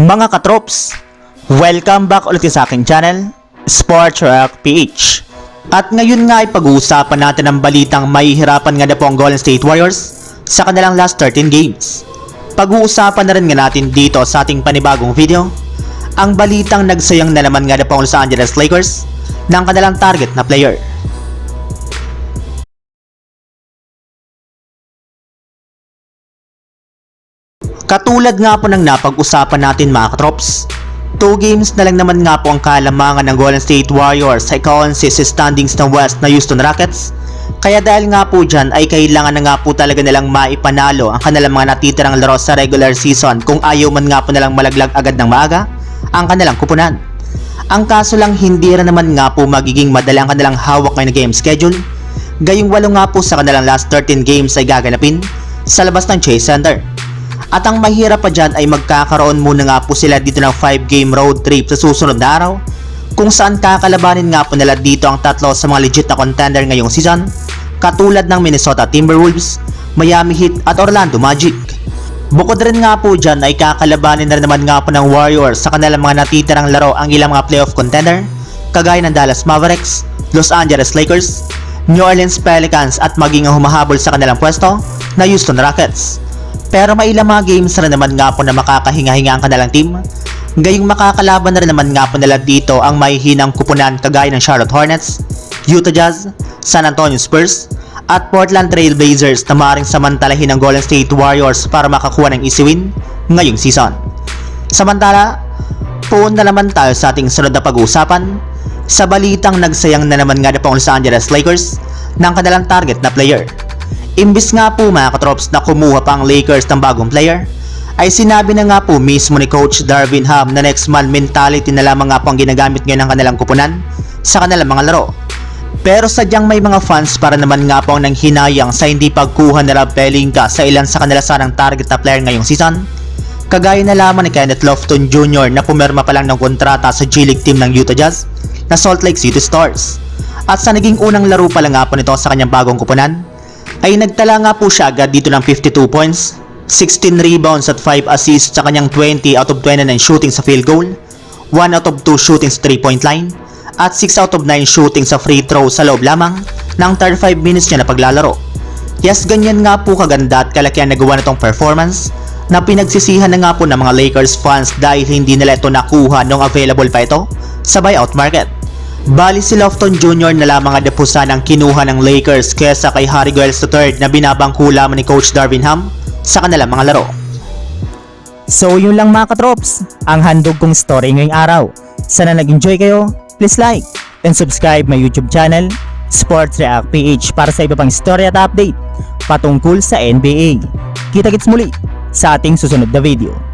Mga katrops, welcome back ulit sa aking channel, Sports Rock PH. At ngayon nga ay pag-uusapan natin ang balitang mahihirapan nga na po ang Golden State Warriors sa kanilang last 13 games. Pag-uusapan na rin nga natin dito sa ating panibagong video, ang balitang nagsayang na naman nga na po ang Los Angeles Lakers ng kanilang target na player. Katulad nga po ng napag-usapan natin mga katrops, 2 games na lang naman nga po ang kalamangan ng Golden State Warriors sa ikaw-16 standings ng West na Houston Rockets. Kaya dahil nga po dyan ay kailangan na nga po talaga nilang maipanalo ang kanilang mga natitirang laro sa regular season kung ayaw man nga po nilang malaglag agad ng maaga ang kanilang kupunan. Ang kaso lang hindi rin naman nga po magiging madali ang kanilang hawak ngayon na game schedule. Gayong walo nga po sa kanilang last 13 games ay gaganapin sa labas ng Chase Center. At ang mahirap pa dyan ay magkakaroon muna nga po sila dito ng 5 game road trip sa susunod na araw kung saan kakalabanin nga po nila dito ang tatlo sa mga legit na contender ngayong season katulad ng Minnesota Timberwolves, Miami Heat at Orlando Magic. Bukod rin nga po dyan ay kakalabanin na naman nga po ng Warriors sa kanilang mga natitirang laro ang ilang mga playoff contender kagaya ng Dallas Mavericks, Los Angeles Lakers, New Orleans Pelicans at maging ang humahabol sa kanilang pwesto na Houston Rockets. Pero may ilang mga games na naman nga po na makakahinga-hinga ang kanilang team. Gayong makakalaban na rin naman nga po nila dito ang mahihinang kupunan kagaya ng Charlotte Hornets, Utah Jazz, San Antonio Spurs, at Portland Trail Blazers na maaaring samantalahin ng Golden State Warriors para makakuha ng easy win ngayong season. Samantala, puun na naman tayo sa ating sunod na pag-uusapan sa balitang nagsayang na naman nga na Los Angeles Lakers ng kanilang target na player. Imbis nga po mga katrops na kumuha pa ang Lakers ng bagong player, ay sinabi na nga po mismo ni Coach Darvin Ham na next man mentality na lamang nga po ang ginagamit ngayon ng kanilang kupunan sa kanilang mga laro. Pero sadyang may mga fans para naman nga po ang nanghinayang sa hindi pagkuha nila Pelinka sa ilan sa kanila sanang target na player ngayong season. Kagaya na lamang ni Kenneth Lofton Jr. na pumirma pa lang ng kontrata sa G-League team ng Utah Jazz na Salt Lake City Stars. At sa naging unang laro pa lang nga po nito sa kanyang bagong kupunan, ay nagtala nga po siya agad dito ng 52 points, 16 rebounds at 5 assists sa kanyang 20 out of 29 shooting sa field goal, 1 out of 2 shooting sa 3-point line, at 6 out of 9 shooting sa free throw sa loob lamang ng 35 minutes niya na paglalaro. Yes, ganyan nga po kaganda at kalakihan nagawa na tong performance na pinagsisihan na nga po ng mga Lakers fans dahil hindi nila ito nakuha nung available pa ito sa buyout market. Bali si Lofton Jr. na lamang ang depusa ng kinuha ng Lakers kesa kay Harry Giles III na binabangko lamang ni Coach Darvin Ham sa kanilang mga laro. So yun lang mga katrops, ang handog kong story ngayong araw. Sana nag-enjoy kayo, please like and subscribe my YouTube channel, Sports React PH para sa iba pang story at update patungkol sa NBA. Kita-kits muli sa ating susunod na video.